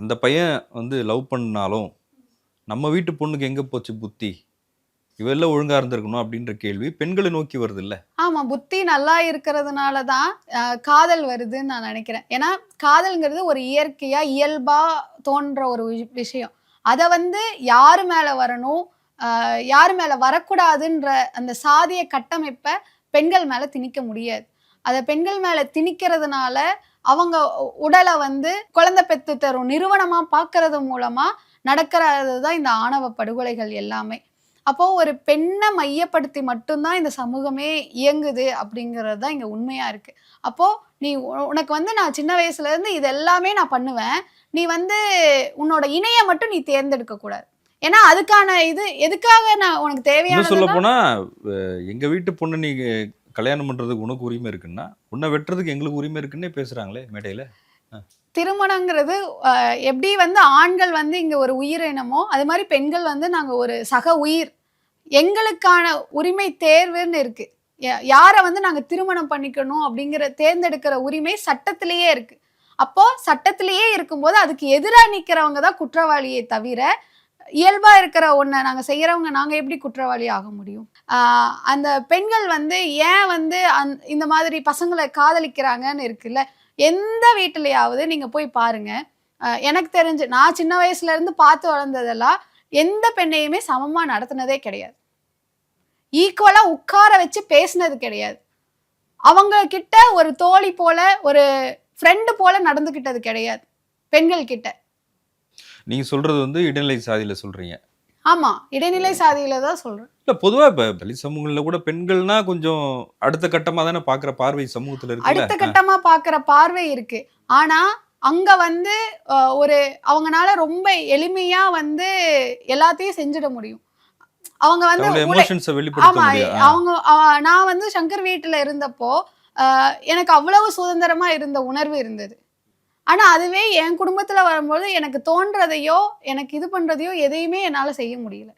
அந்த பையன் வந்து லவ் பண்ணாலும் நம்ம வீட்டு பொண்ணுக்கு எங்கே போச்சு புத்தி? இவெல்லாம் ஒழுங்கா இருந்திருக்கணும் அப்படின்ற கேள்வி பெண்களை நோக்கி வருது இல்ல ஆமா புத்தி நல்லா இருக்கிறதுனால தான் காதல் வருதுன்னு நான் நினைக்கிறேன். ஏன்னா காதல்ங்கிறது ஒரு இயற்கையா இயல்பா தோன்ற ஒரு விஷயம். அதை வந்து யாரு மேல வரணும் யார் யாரு மேல வரக்கூடாதுன்ற அந்த சாதிய கட்டமைப்பை பெண்கள் மேல திணிக்க முடியாது. அதை பெண்கள் மேல திணிக்கிறதுனால அவங்க உடலை வந்து குழந்தை பெத்து தரும் நிறுவனமா பார்க்கறது மூலமா நடக்கிறது தான் இந்த ஆணவ படுகொலைகள் எல்லாமே. அப்போ ஒரு பெண்ணை மையப்படுத்தி மட்டும்தான் இந்த சமூகமே இயங்குது அப்படிங்கிறது தான் இங்க உண்மையா இருக்கு. அப்போ நீ உனக்கு வந்து நான் சின்ன வயசுல இருந்து இது எல்லாமே நான் பண்ணுவேன். நீ வந்து உன்னோட இணைய மட்டும் நீ தேர்ந்தெடுக்க கூடாது. ஏன்னா அதுக்கான இது எதுக்காக நான் உனக்கு இன்னும் சொல்ல தேவையான போனா எங்க வீட்டு பொண்ணு நீங்க கல்யாணம் பண்ணுறதுக்கு உனக்கு உரிமை இருக்குன்னா உன்னை வெட்டுறதுக்கு எங்களுக்கு உரிமை இருக்குன்னே பேசுகிறாங்களே மேடையில்? திருமணங்கிறது எப்படி வந்து ஆண்கள் வந்து இங்கே ஒரு உயிரினமோ அது மாதிரி பெண்கள் வந்து நாங்கள் ஒரு சக உயிர். எங்களுக்கான உரிமை தேர்வுன்னு இருக்குது யாரை வந்து நாங்கள் திருமணம் பண்ணிக்கணும் அப்படிங்கிற தேர்ந்தெடுக்கிற உரிமை சட்டத்திலேயே இருக்குது அப்போது சட்டத்திலேயே இருக்கும்போது அதுக்கு எதிராக நிற்கிறவங்க தான் குற்றவாளியை தவிர இயல்பாக இருக்கிற ஒன்றை நாங்கள் செய்கிறவங்க நாங்கள் எப்படி குற்றவாளி ஆக முடியும்? அந்த பெண்கள் வந்து ஏன் வந்து அந் இந்த மாதிரி பசங்களை காதலிக்கிறாங்கன்னு இருக்குல்ல எந்த வீட்டிலையாவது நீங்கள் போய் பாருங்கள் எனக்கு தெரிஞ்சு நான் சின்ன வயசுலேருந்து பார்த்து வளர்ந்ததெல்லாம் எந்த பெண்ணையுமே சமமாக நடத்தினதே கிடையாது. ஈக்குவலாக உட்கார வச்சு பேசினது கிடையாது. அவங்க கிட்ட ஒரு தோழி போல ஒரு ஃப்ரெண்டு போல நடந்துக்கிட்டது கிடையாது பெண்கள் கிட்ட. நீங்க சொல்றது வந்து இடைநிலை சாதியில சொல்றீங்க. ஆமா இடைநிலை சாதியில தான் சொல்றேன். இல்ல பொதுவா இப்ப தலித் சமூகங்கள்ல கூட பெண்கள்னா கொஞ்சம் அடுத்த கட்டமா தானே பாக்குற பார்வை சமூகத்துல அடுத்த இருக்குல்ல கட்டமா பாக்குற பார்வை இருக்கு. ஆனா அங்க வந்து ஒரு அவங்கனால ரொம்ப எளிமையா வந்து எல்லாத்தையும் செஞ்சிட முடியும். அவங்க வந்து ஆமா அவங்க அவ- நான் வந்து சங்கர் வீட்டுல இருந்தப்போ எனக்கு அவ்வளவு சுதந்திரமா இருந்த உணர்வு இருந்தது. ஆனால் அதுவே என் குடும்பத்தில் வரும்போது எனக்கு தோன்றதையோ எனக்கு இது பண்ணுறதையோ எதையுமே என்னால் செய்ய முடியல.